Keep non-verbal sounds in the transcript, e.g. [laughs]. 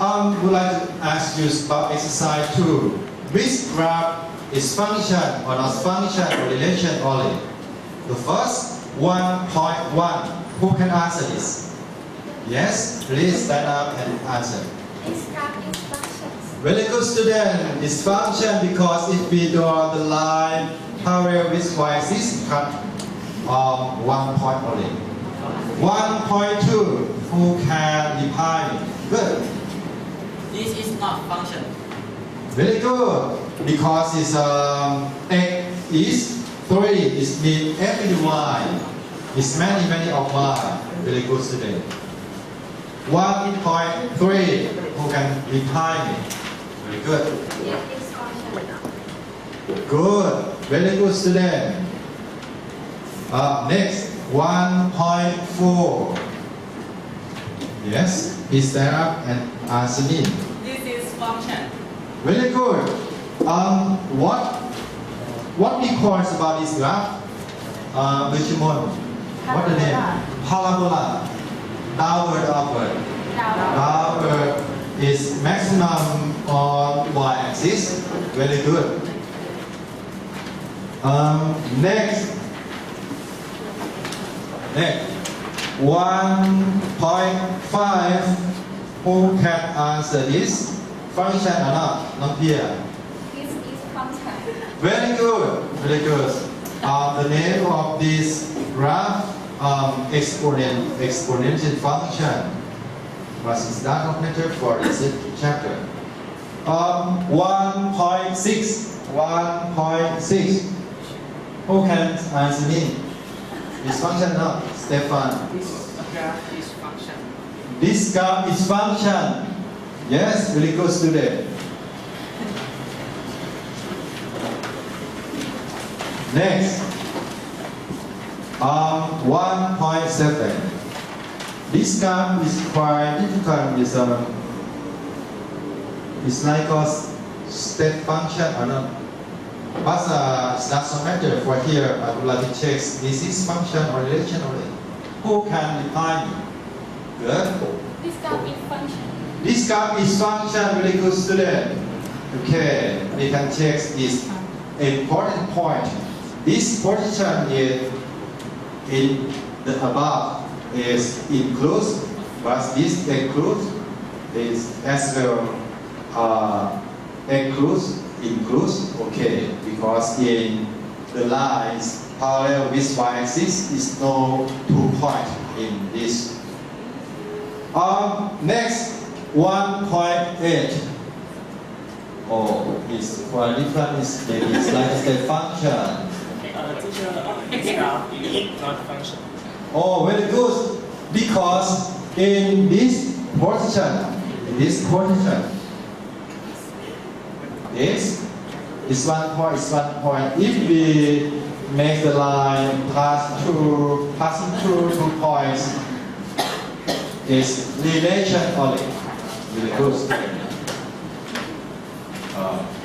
Um, would like to ask you about exercise two. Which graph is function or not function or relation only? The first 1.1. Who can answer this? Yes, please stand up and answer. It's graph instructions. Very good student. It's function because if we draw the line parallel with y-axis, cut um, one point only. 1.2. Who can define? Good. This is not function. Very good. Because it's um, x is 3, It's means f is y. It's many, many of y. Very good student. 1.3. Who can reply me? Very good. Good. Very good student. Uh, next, 1.4. Yes, please stand up and answer me. Very good. Um, what what we call about this graph? Uh, Benjamin, what the name? Parabola. Downward, upward. Downward is maximum on y-axis. Very good. Um, next. Next. 1.5. Who can answer this? Function or not? Not here. this is function. [laughs] Very good, very good. Uh, the name of this graph, um, exponent, exponential function, was is not calculated for this chapter. Um, 1.6, 1.6. Who can answer me? This function, no, Stefan. This graph is function. This graph is function. Yes, good student. Next, um, 1.7. This graph is quite difficult. It's, um, it's like a step function or not. But uh, it's not so matter for here. I would like to check this is function or relation only. Who can define me? Good. This graph is function. This graph is function very good student. Okay, we can check this important point. This position is in the above is includes, but this excludes is as well uh, includes includes okay because in the lines parallel with y-axis is no two point in this um, next, 1.8. Oh, quite different. It's, it's like is not function. Oh, very good. Because in this position, in this position, this is one point, is one point. If we make the line pass through, passing through two points, is relation only. Very good. Uh,